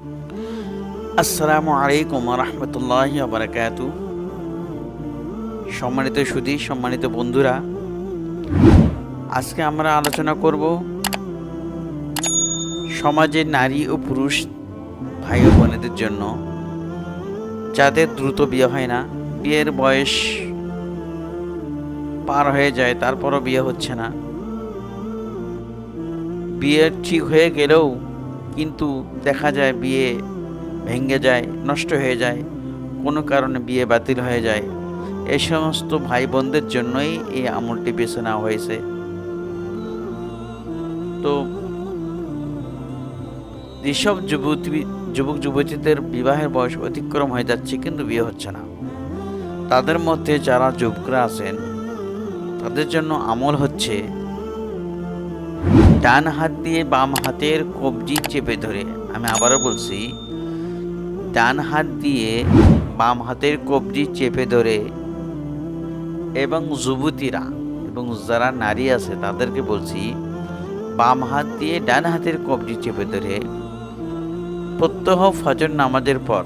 আসসালামু আলাইকুম রহমতুল্লাহ বারাকাত। সম্মানিত সুধী, সম্মানিত বন্ধুরা, আজকে আমরা আলোচনা করব সমাজে নারী ও পুরুষ ভাই ও বোনেদের জন্য। যাদের দ্রুত বিয়ে হয় না, বিয়ের বয়স পার হয়ে যায়, তারপরও বিয়ে হচ্ছে না। বিয়ে ঠিক হয়ে গেলেও কিন্তু দেখা যায় বিয়ে ভেঙে যায়, নষ্ট হয়ে যায়, কোনো কারণে বিয়ে বাতিল হয়ে যায়। এই সমস্ত ভাই বোনদের জন্যই এই আমলটি বেছে নেওয়া হয়েছে। তো যেসব যুবতী, যুবক যুবতীদের বিবাহের বয়স অতিক্রম হয়ে যাচ্ছে কিন্তু বিয়ে হচ্ছে না। তাদের মধ্যে যারা যুবকরা আছেন, তাদের জন্য আমল হচ্ছে ডান হাত দিয়ে বাম হাতের কবজি চেপে ধরে। আমি আবারও বলছি, ডান হাত দিয়ে বাম হাতের কবজি চেপে ধরে এবং যুবতীরা এবং যারা নারী আছে, তাদেরকে বলছি, বাম হাত দিয়ে ডান হাতের কবজি চেপে ধরে। প্রত্যহ ফজর নামাজের পর,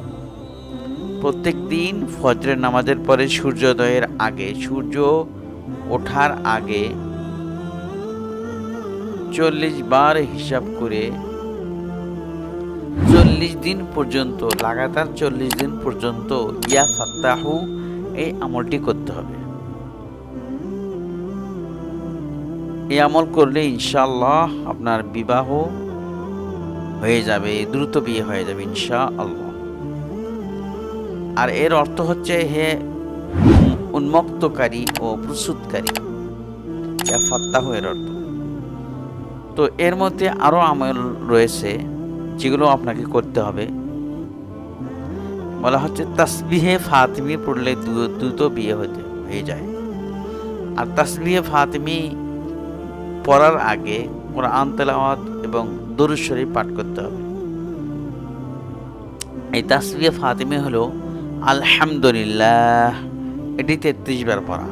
প্রত্যেক দিন ফজরের নামাজের পরে সূর্যোদয়ের আগে, সূর্য ওঠার আগে চল্লিশ বার হিসাব করে চল্লিশ দিন পর্যন্ত, লাগাতার চল্লিশ দিন পর্যন্ত ইয়া ফাত্তাহু, এই আমলটি করতে হবে। এই আমল করলে ইনশাআল্লাহ আপনার বিবাহ হয়ে যাবে, দ্রুত বিয়ে হয়ে যাবে ইনশা আল্লাহ আর এর অর্থ হচ্ছে হে উন্মুক্তকারী ও প্রস্তুতকারী ইয়া ফাত্তাহু এর অর্থ। তো এর মধ্যে আরও আমল রয়েছে, যেগুলো আপনাকে করতে হবে। বলা হচ্ছে, তাসবিহে ফাতিমি পড়লে দ্রুত বিয়ে হতে, হয়ে যায়। আর তাসবিহে ফাতিমি পড়ার আগে কোরআন তেলাওয়াত এবং দরুদ শরীফ পাঠ করতে হবে। এই তাসবিহে ফাতিমি হলো, আলহামদুলিল্লাহ, এটি তেত্রিশ বার পড়া।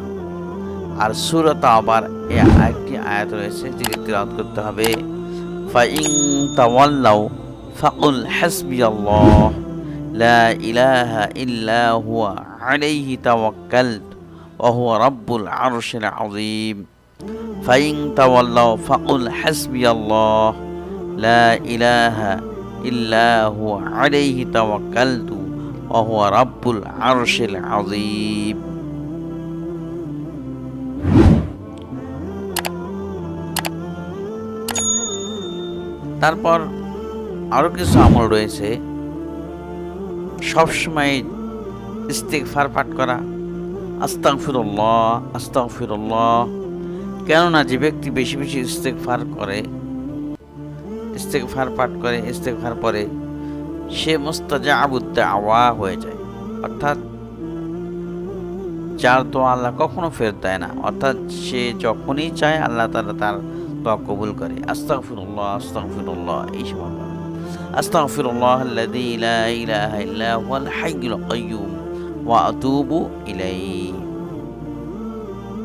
আর সুরত আবার এ আরেকটি আয়াত রয়েছে যেটি তিলাওয়াত করতে হবে ফাইং তাওয়াল্লাউ ফাকুল হাসবি আল্লাহ লা ইলাহা ইল্লা হুয়া আলাইহি তাওয়াক্কালত ওয়া হুয়া রাব্বুল আরশিল আযীম ফাইং তাওয়াল্লাউ ফাকুল হাসবি আল্লাহ লা ইলাহা ইল্লা হুয়া আলাইহি তাওয়াক্কালতু ওয়া হুয়া রাব্বুল আরশিল আযীম তারপর আরও কিছু আমল রয়েছে। সবসময় ইস্তেকফার পাঠ করা আস্তাং ফিরুল্লাহ আস্তাং ফিরুল্লাহ কেননা যে ব্যক্তি বেশি বেশি ইস্তেকফার করে ইস্তেকফার পাঠ করে ইস্তেকফার পরে সে মোস্তাজা আবুদ্দা আওয়া হয়ে যায়। অর্থাৎ যার তো আল্লাহ কখনো ফেরত দেয় না। অর্থাৎ সে যখনই চায় আল্লাহ তারা তার দোয়া কবুল করে আস্তাগফিরুল্লাহ আস্তাগফিরুল্লাহ এই সময় আস্তাগফিরুল্লাহ আল্লাযী লা ইলাহা ইল্লা হুয়াল হাইয়ুল কাইয়্যুম ওয়া আতুবু ইলাইহি